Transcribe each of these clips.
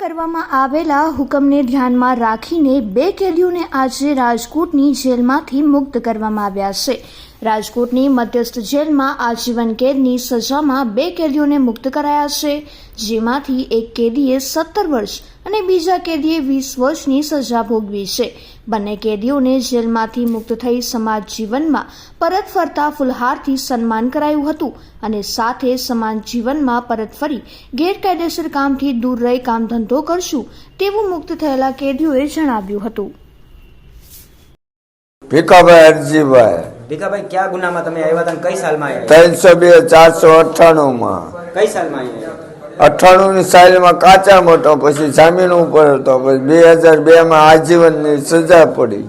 કરવામાં આવેલા હુકમને ધ્યાનમાં રાખીને બે કેદીઓને આજે રાજકોટની જેલમાંથી મુક્ત કરવામાં આવ્યા છે. રાજકોટની મધ્યસ્થ જેલમાં આજીવન કેદની સજામાં બે કેદીઓને મુક્ત કરાયા છે, જેમાંથી એક કેદીએ સત્તર વર્ષ અને બીજા કેદીએ વીસ વર્ષની સજા ભોગવી છે. બંને કેદીઓને જેલમાંથી મુક્ત થઈ સમાજ જીવનમાં પરત ફરતા ફુલહારથી સન્માન કરાયું હતું અને સાથે સમાજ જીવનમાં પરત ફરી ગેરકાયદેસર કામથી દૂર રહી કામ ધંધો કરશું તેવું મુક્ત થયેલા કેદીઓએ જણાવ્યું હતું. ભીખાભાઈ અરજીભાઈ ભીખાભાઈ કયા ગુનામાં તમે આવ્યા હતા કઈ સાલમાં આવ્યા? ત્રણસો બે ચારસો અઠ્ઠાણું માં કઈ સાલમાં આવ્યા? અઠ્ઠાણું ની સાલમાં કાચા મોટો, પછી જામીન ઉપર હતો, પછી બે હજાર બેમાં આજીવનની સજા પડી.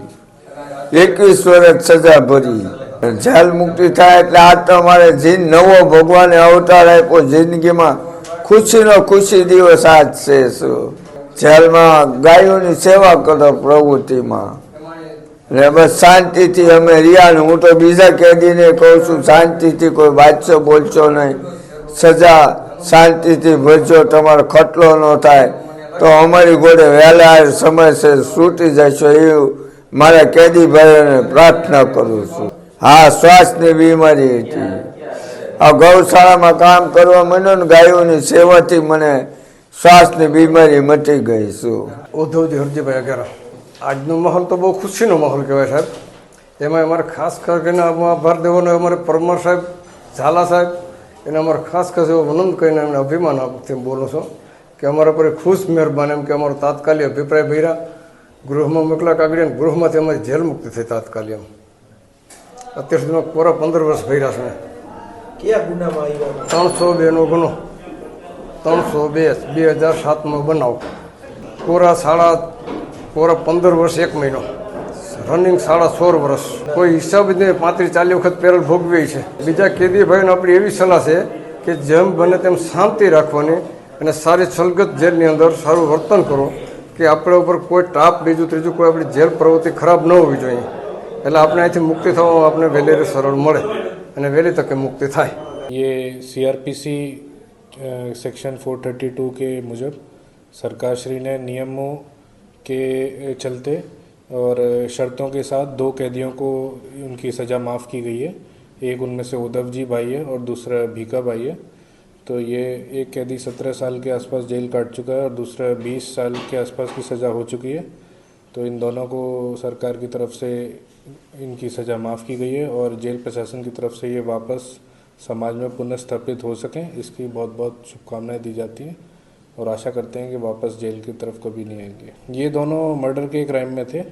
એકવીસ વર્ષ સજા ભરી. જેલ મુક્તિ થાય એટલે આ તો મારે જીન નવો ભગવાને અવતાર આપ્યો જિંદગીમાં. ખુશીનો ખુશી દિવસ આજ છે શું? જેલમાં ગાયોની સેવા કરો પ્રવૃત્તિમાં. ને બસ શાંતિથી અમે રહ્યા હું તો બીજા કેદીને કહું છું, શાંતિથી કોઈ વાંચશો બોલશો નહીં. સજા, શાંતિથી ભજજો તમારો ખટલો ન થાય. તો અમારી ગોળે વહેલા સમયસર છૂટી જશો એવું મારા કેદી ભાઈઓને પ્રાર્થના કરું છું. હા શ્વાસની બીમારી હતી. આ ગૌશાળામાં કામ કરવા માંડ્યો ને ગાયોની સેવાથી મને શ્વાસની બીમારી મટી ગઈ શું ઉદ્ધવજી હરજીભાઈ અઘેરા આજનો માહોલ તો બહુ ખુશીનો માહોલ કહેવાય સાહેબ. એમાં અમારે ખાસ કરીને આમાં દેવાનો અમારે પરમાર સાહેબ, ઝાલા સાહેબ એને અમારે ખાસ ખાસ એવો વિનંદ કરીને એમને અભિમાન આપથી બોલું છું કે અમારા પર ખુશ મહેરબાન એમ કે અમારો તાત્કાલિક અભિપ્રાય ભર્યા. ગૃહમાં મોકલા કાગડી અને ગૃહમાંથી અમારી જેલ મુક્તિ થઈ તાત્કાલિક. એમ અત્યાર સુધીમાં કોરા પંદર વર્ષ ભર્યા છે કયા ગુનામાં આવ્યા ત્રણસો બેનો ગુનો. ત્રણસો બે બે હજાર સાતમાં બનાવ. કોરા સાડા કોરા પંદર વર્ષ એક મહિનો. રનિંગ સાડા સોળ વર્ષ કોઈ હિસાબ જ નહીં પાંત્રીસ ચાલીસ વખત પેરલ ભોગવી છે બીજા કેદી ભાઈઓને આપણી એવી સલાહ છે કે જેમ બને તેમ શાંતિ રાખવાની અને સારી સલગત જેલની અંદર સારું વર્તન કરો કે આપણા ઉપર કોઈ ટાપ બીજું ત્રીજું કોઈ આપણી જેલ પ્રવૃત્તિ ખરાબ ન હોવી જોઈએ એટલે આપણે અહીંથી મુક્તિ થવામાં આપણે વહેલી સરળ મળે અને વહેલી તકે મુક્તિ થાય ये सीआरपीसी सेक्शन 432 के मुजब सरकारश्री ने नियमों के चलते और शर्तों के साथ दो कैदियों को उनकी सज़ा माफ़ की गई है। एक उनमें से उद्धव जी भाई है और दूसरा भीखा भाई है। तो ये एक कैदी सत्रह साल के आसपास जेल काट चुका है और दूसरा बीस साल के आसपास की सज़ा हो चुकी है। तो इन दोनों को सरकार की तरफ़ से इनकी सज़ा माफ़ की गई है और जेल प्रशासन की तरफ़ से ये वापस समाज में पुनः स्थापित हो सकें, इसकी बहुत बहुत शुभकामनाएँ दी जाती हैं और आशा करते हैं कि वापस जेल की तरफ़ कभी नहीं आएँगे। ये दोनों मर्डर के क्राइम में थे।